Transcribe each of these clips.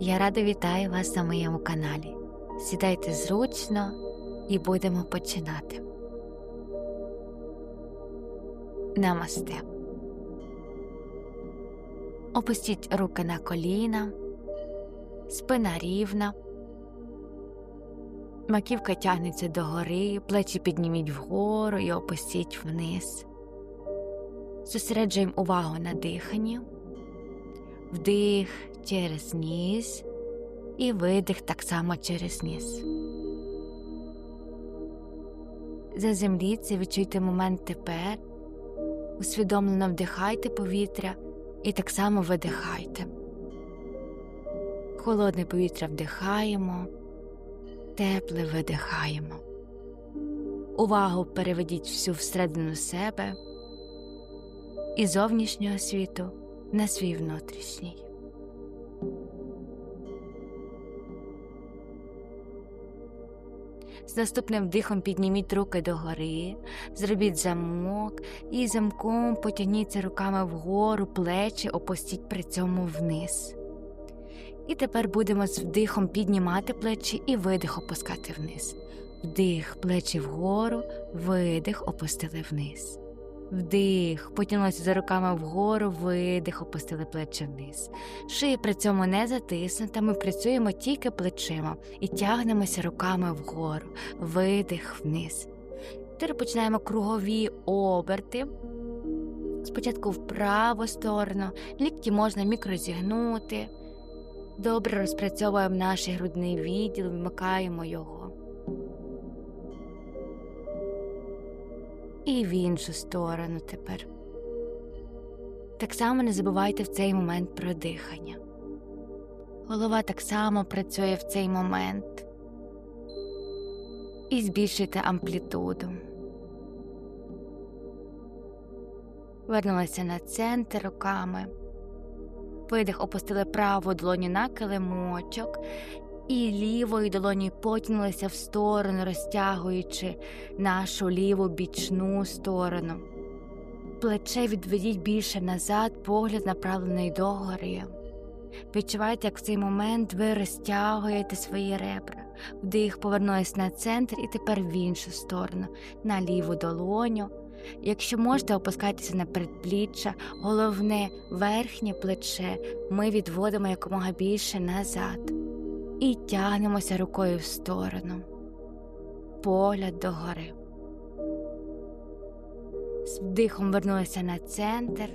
Я рада вітаю вас на моєму каналі. Сідайте зручно і будемо починати. Намасте. Опустіть руки на коліна, спина рівна, маківка тягнеться догори, плечі підніміть вгору і опустіть вниз. Зосереджуємо увагу на диханні, вдих через ніс і видих так само через ніс. Заземліться, відчуйте момент тепер, усвідомлено вдихайте повітря і так само видихайте. Холодне повітря вдихаємо, тепле видихаємо. Увагу переведіть всю всередину себе і зовнішнього світу на свій внутрішній. Наступним вдихом підніміть руки догори, зробіть замок і замком потягніться руками вгору, плечі опустіть при цьому вниз. І тепер будемо з вдихом піднімати плечі і видих опускати вниз. Вдих, плечі вгору, видих опустили вниз. Вдих, потягнулися за руками вгору, видих, опустили плечі вниз. Шия при цьому не затиснута, ми працюємо тільки плечима і тягнемося руками вгору, видих вниз. Тепер починаємо кругові оберти. Спочатку в праву сторону, лікті можна мікрозігнути. Добре розпрацьовуємо наш грудний відділ, вмикаємо його. І в іншу сторону тепер. Так само не забувайте в цей момент про дихання. Голова так само працює в цей момент і збільшуйте амплітуду. Вернулися на центр руками. Видих опустили праву долоню на килимочок і лівою долоною потягнулися в сторону, розтягуючи нашу ліву бічну сторону. Плече відведіть більше назад, погляд направлений догори. Відчувайте, як в цей момент ви розтягуєте свої ребра, вдих повернулись на центр і тепер в іншу сторону, на ліву долоню. Якщо можете, опускайтеся на передпліччя, головне верхнє плече ми відводимо якомога більше назад і тягнемося рукою в сторону, погляд догори. З вдихом вернулися на центр,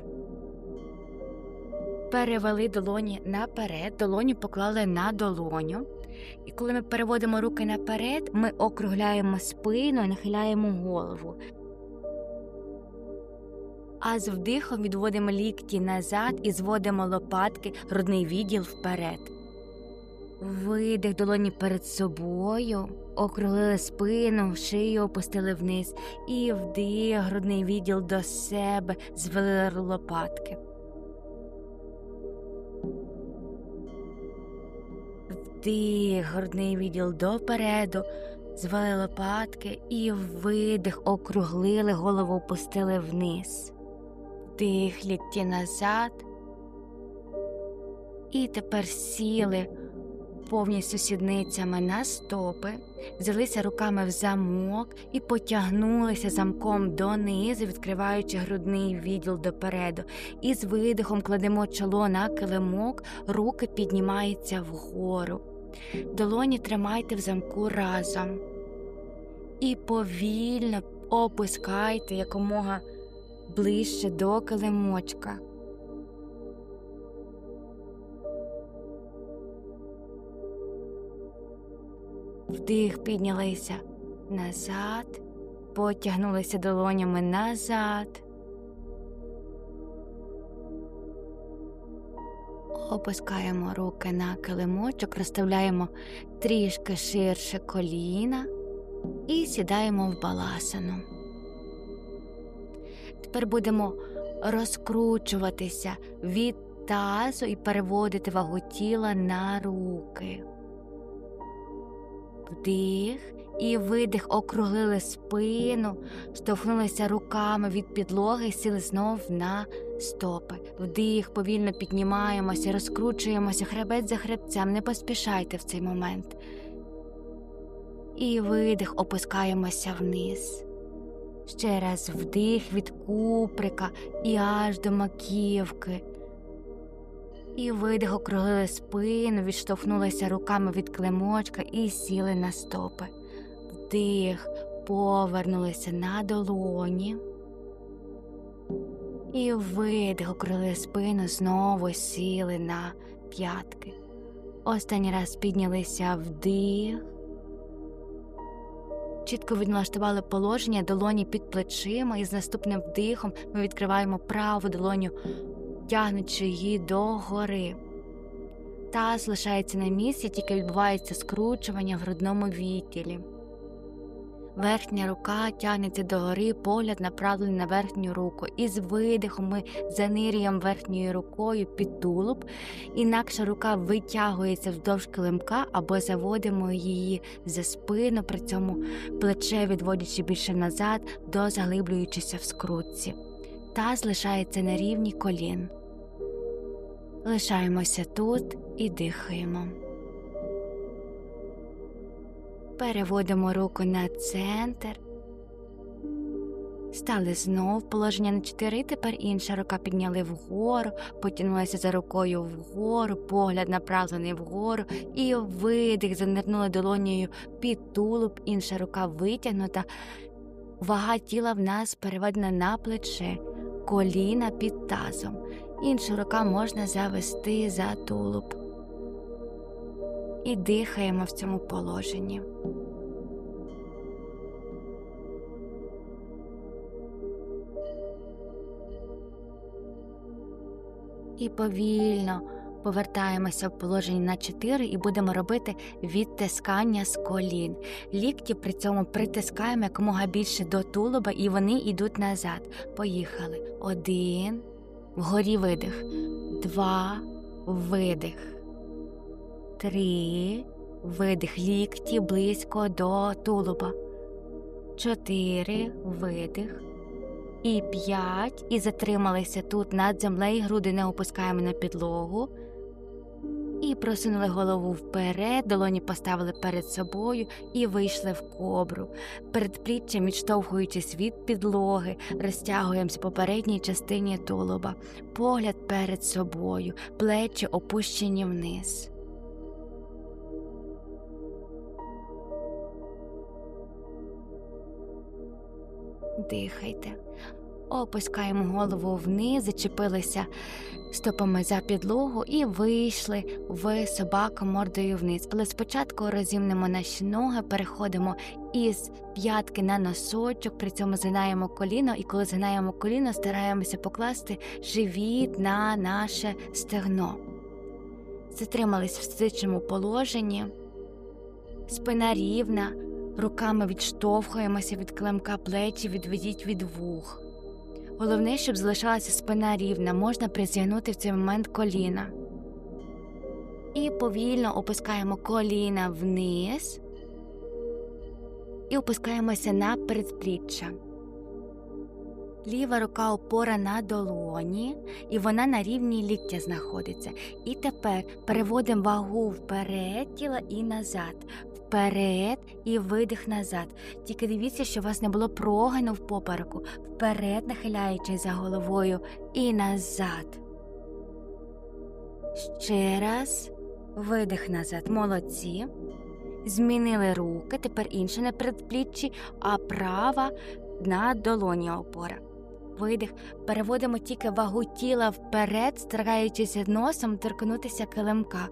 перевели долоні наперед, долоні поклали на долоню. І коли ми переводимо руки наперед, ми округляємо спину і нахиляємо голову. А з вдихом відводимо лікті назад і зводимо лопатки, грудний відділ вперед. Видих долоні перед собою, округлили спину, шию опустили вниз і вдих грудний відділ до себе, звели лопатки. Вдих, грудний відділ допереду, звели лопатки і видих, округлили, голову опустили вниз. Вдих лікті назад. І тепер сіли повністю сідницями на стопи, взялися руками в замок і потягнулися замком донизу, відкриваючи грудний відділ допереду. І з видихом кладемо чоло на килимок, руки піднімаються вгору. Долоні тримайте в замку разом. І повільно опускайте якомога ближче до килимочка. Вдих піднялися назад, потягнулися долонями назад. Опускаємо руки на килимочок, розставляємо трішки ширше коліна і сідаємо в баласану. Тепер будемо розкручуватися від тазу і переводити вагу тіла на руки. Вдих і видих округлили спину, штовхнулися руками від підлоги сіли знов на стопи. Вдих, повільно піднімаємося, розкручуємося хребет за хребцем. Не поспішайте в цей момент. І видих, опускаємося вниз. Ще раз вдих від куприка і аж до маківки. І видих округлили спину, відштовхнулися руками від климочка і сіли на стопи. Вдих, повернулися на долоні. І видих округлили спину, знову сіли на п'ятки. Останній раз піднялися вдих. Чітко відналаштували положення долоні під плечима, і з наступним вдихом ми відкриваємо праву долоню, тягнучи її догори. Таз лишається на місці, тільки відбувається скручування в грудному відділі. Верхня рука тягнеться догори, погляд направлений на верхню руку. І з видихом ми занирюємо верхньою рукою під тулуб, інакша рука витягується вздовж килимка або заводимо її за спину, при цьому плече відводячи більше назад, до заглиблюючися в скрутці. Таз лишається на рівні колін. Лишаємося тут і дихаємо. Переводимо руку на центр. Стали знов положення на 4, тепер інша рука підняли вгору, потягнулися за рукою вгору, погляд направлений вгору, і видих, занирнули долонею під тулуб, інша рука витягнута. Вага тіла в нас переведена на плече, коліна під тазом. Іншу рука можна завести за тулуб. І дихаємо в цьому положенні. І повільно повертаємося в положення на 4 і будемо робити відтискання з колін. Лікті при цьому притискаємо якомога більше до тулуба, і вони йдуть назад. Поїхали. Один. Вгорі видих. Два. Видих. Три. Видих. Лікті близько до тулуба. Чотири. Видих. І п'ять. І затрималися тут над землею, груди не опускаємо на підлогу. І просунули голову вперед, долоні поставили перед собою і вийшли в кобру. Перед пліччям, відштовхуючись від підлоги, розтягуємося по передній частині тулуба, погляд перед собою, плечі опущені вниз. Дихайте. Опускаємо голову вниз, зачепилися стопами за підлогу і вийшли в собаку мордою вниз. Але спочатку розімнемо наші ноги, переходимо із п'ятки на носочок, при цьому згинаємо коліно, і коли згинаємо коліно, стараємося покласти живіт на наше стегно. Затримались в стичному положенні, спина рівна, руками відштовхуємося від клемка плечі, відведіть від вух. Головне, щоб залишалася спина рівна, можна призігнути в цей момент коліна. І повільно опускаємо коліна вниз і опускаємося на передпліччя. Ліва рука опора на долоні, і вона на рівні ліктя знаходиться. І тепер переводимо вагу вперед тіла і назад, вперед і видих назад. Тільки дивіться, щоб у вас не було прогину в попереку, вперед, нахиляючись за головою і назад. Ще раз видих назад. Молодці. Змінили руки, тепер інше на передпліччі, а права на долоні опора. Видих. Переводимо тільки вагу тіла вперед, стараючись носом торкнутися килимка.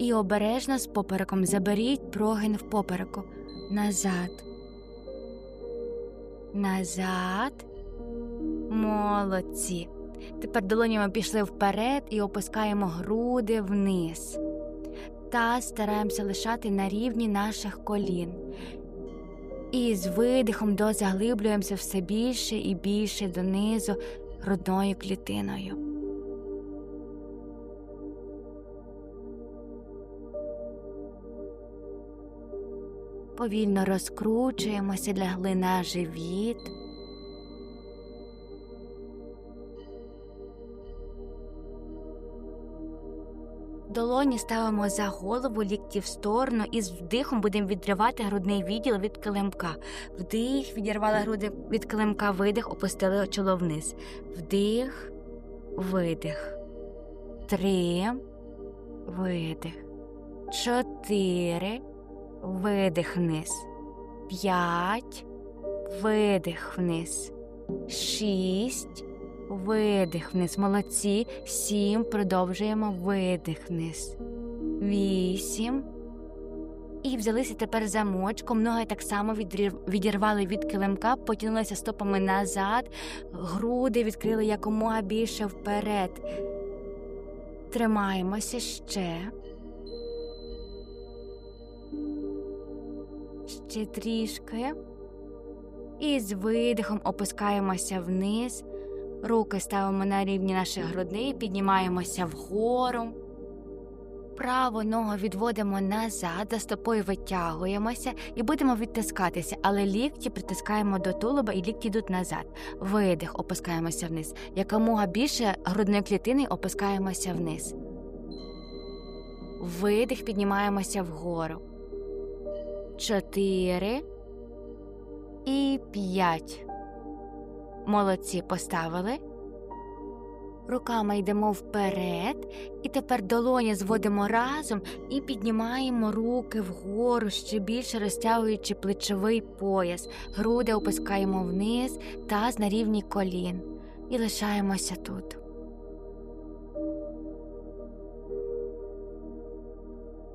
І обережно з попереком заберіть прогин в попереку. Назад. Назад. Молодці. Тепер долонями пішли вперед і опускаємо груди вниз. Та стараємося лишати на рівні наших колін. І з видихом дозаглиблюємося все більше і більше донизу грудною клітиною. Повільно розкручуємося, лягли на живіт. Долоні ставимо за голову, лікті в сторону і з вдихом будемо відривати грудний відділ від килимка. Вдих, відірвали груди від килимка, видих, опустили чоло вниз. Вдих, видих. Три, видих. Чотири, видих вниз. П'ять, видих вниз. Шість, видих вниз. Молодці. Сім. Продовжуємо видих вниз. Вісім. І взялися тепер замочком. Ноги так само відірвали від килимка, потягнулися стопами назад, груди відкрили якомога більше вперед. Тримаємося ще. Ще трішки. І з видихом опускаємося вниз. Руки ставимо на рівні наших грудей, піднімаємося вгору. Праву ногу відводимо назад, за стопою витягуємося і будемо відтискатися, але лікті притискаємо до тулуба і лікті йдуть назад. Видих, опускаємося вниз. Якомога більше грудної клітини опускаємося вниз. Видих, піднімаємося вгору. Чотири і п'ять. Молодці поставили. Руками йдемо вперед, і тепер долоні зводимо разом і піднімаємо руки вгору, ще більше розтягуючи плечовий пояс. Груди опускаємо вниз, таз на рівні колін. І лишаємося тут.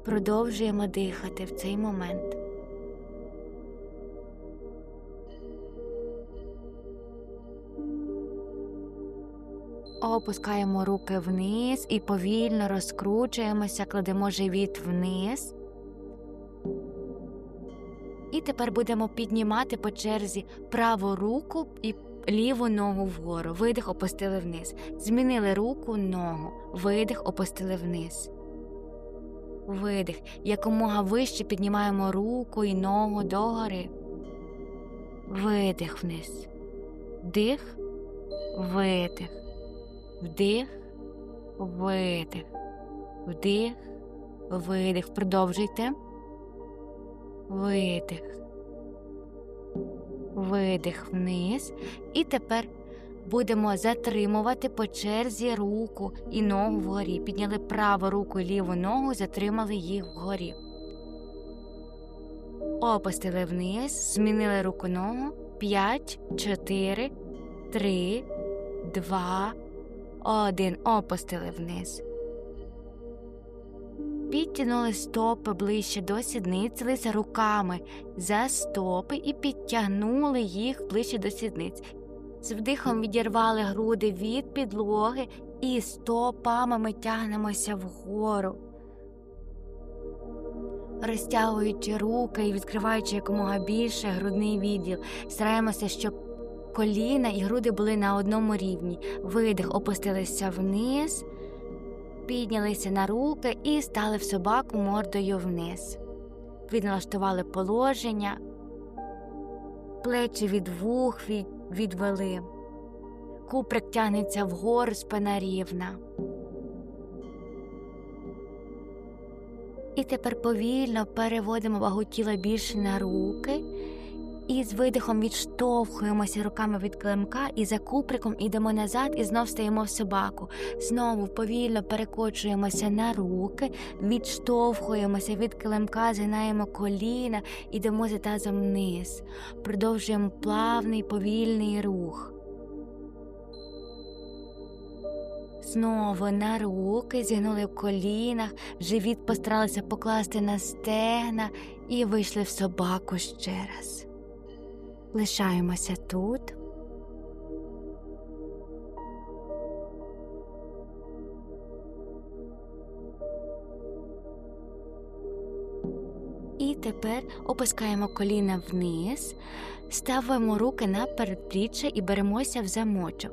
Продовжуємо дихати в цей момент. Опускаємо руки вниз і повільно розкручуємося, кладемо живіт вниз. І тепер будемо піднімати по черзі праву руку і ліву ногу вгору. Видих опустили вниз. Змінили руку, ногу. Видих опустили вниз. Видих. Якомога вище піднімаємо руку і ногу догори. Видих вниз. Дих, видих. Вдих, видих, вдих, видих. Продовжуйте. Видих. Видих вниз. І тепер будемо затримувати по черзі руку і ногу вгорі. Підняли праву руку і ліву ногу, затримали їх вгорі. Опустили вниз, змінили руку ногу. П'ять, чотири, три, два. Один опустили вниз. Підтягнули стопи ближче до сідниць, взялися руками за стопи і підтягнули їх ближче до сідниць. З вдихом відірвали груди від підлоги і стопами ми тягнемося вгору. Розтягуючи руки і відкриваючи якомога більше грудний відділ, стараємося, щоб коліна і груди були на одному рівні. Видих, опустилися вниз, піднялися на руки і стали в собаку мордою вниз. Відналаштували положення, плечі від вух від, відвели, куприк тягнеться вгору, спина рівна. І тепер повільно переводимо вагу тіла більше на руки. І з видихом відштовхуємося руками від килимка і за куприком ідемо назад і знов стаємо в собаку. Знову повільно перекочуємося на руки, відштовхуємося від килимка, згинаємо коліна, ідемо за тазом вниз. Продовжуємо плавний повільний рух. Знову на руки, зігнули в колінах, живіт постаралися покласти на стегна і вийшли в собаку ще раз. Лишаємося тут. І тепер опускаємо коліна вниз, ставимо руки на передпліччя і беремося в замочок.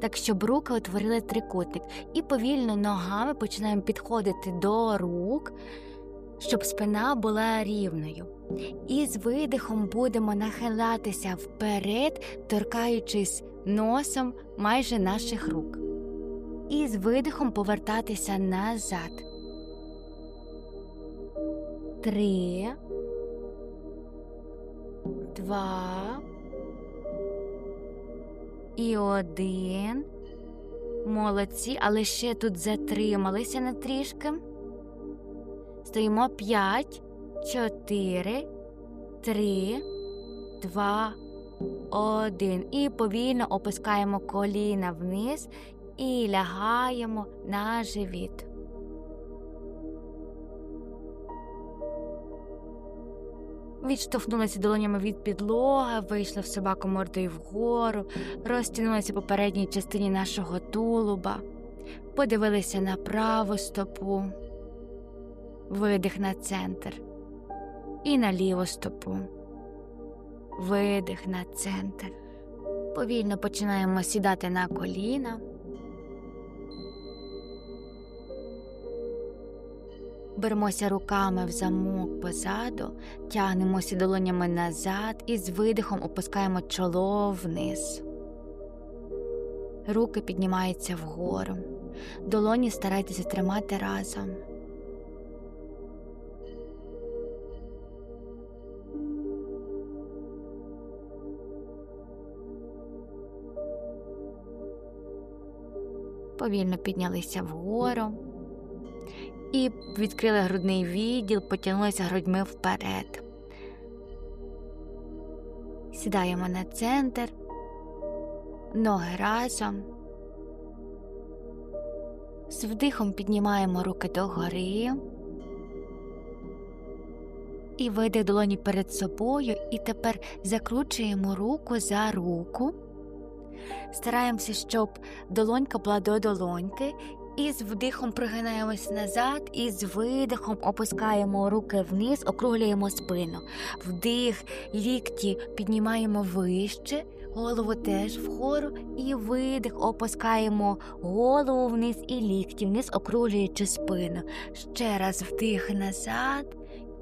Так, щоб руки утворили трикутник. І повільно ногами починаємо підходити до рук, щоб спина була рівною. І з видихом будемо нахилятися вперед, торкаючись носом майже наших рук. І з видихом повертатися назад. Три. Два. І один. Молодці, але ще тут затрималися на трішки. Стоїмо п'ять, чотири, три, два, один. І повільно опускаємо коліна вниз і лягаємо на живіт. Відштовхнулися долонями від підлоги, вийшли в собаку мордою вгору, розтягнулися по передній частині нашого тулуба, подивилися на праву стопу, видих на центр і на ліву стопу, видих на центр. Повільно починаємо сідати на коліна. Беремося руками в замок позаду, тягнемося долонями назад і з видихом опускаємо чоло вниз. Руки піднімаються вгору. Долоні старайтеся тримати разом. Повільно піднялися вгору і відкрили грудний відділ, потягнулися грудьми вперед. Сідаємо на центр, ноги разом. З вдихом піднімаємо руки догори. І видих долоні перед собою, і тепер закручуємо руку за руку. Стараємося, щоб долонька була до долоньки, і з вдихом прогинаємось назад, і з видихом опускаємо руки вниз, округлюємо спину. Вдих, лікті піднімаємо вище, голову теж вгору, і видих, опускаємо голову вниз і лікті вниз, округлюючи спину. Ще раз вдих назад.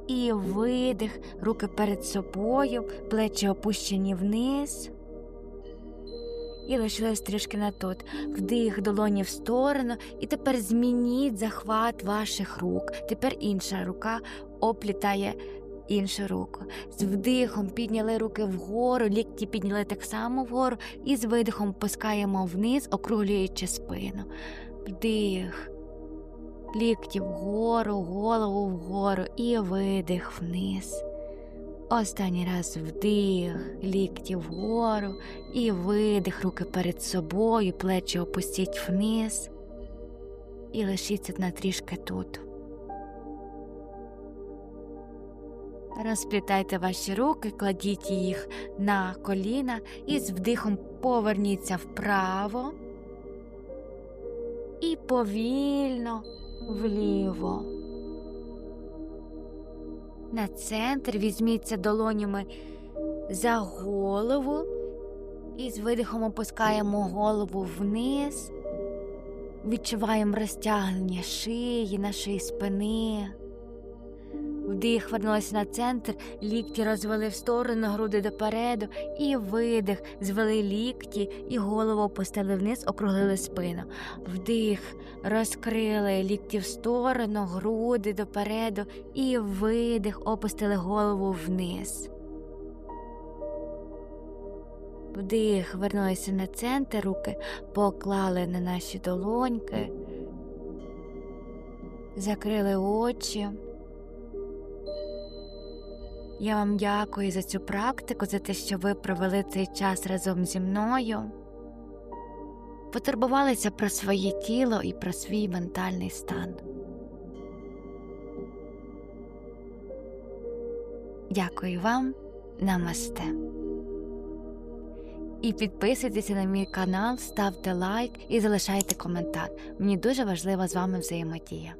І видих, руки перед собою, плечі опущені вниз. І лишилось трішки на тут. Вдих долоні в сторону, і тепер змініть захват ваших рук. Тепер інша рука оплітає іншу руку. З вдихом підняли руки вгору, лікті підняли так само вгору, і з видихом пускаємо вниз, округлюючи спину. Вдих. Лікті вгору, голову вгору і видих вниз. Останній раз вдих, лікті вгору і видих, руки перед собою, плечі опустіть вниз і лишіться на трішки тут. Розплітайте ваші руки, кладіть їх на коліна і з вдихом поверніться вправо і повільно вліво. На центр візьміться долонями за голову і з видихом опускаємо голову вниз, відчуваємо розтягнення шиї, нашої спини. Вдих вернулися на центр, лікті розвели в сторону, груди допереду, і видих, звели лікті, і голову опустили вниз, округлили спину. Вдих, розкрили лікті в сторону, груди допереду, і видих, опустили голову вниз. Вдих, вернулися на центр, руки поклали на наші долоньки, закрили очі. Я вам дякую за цю практику, за те, що ви провели цей час разом зі мною, потурбувалися про своє тіло і про свій ментальний стан. Дякую вам, намасте. І підписуйтеся на мій канал, ставте лайк і залишайте коментар. Мені дуже важлива з вами взаємодія.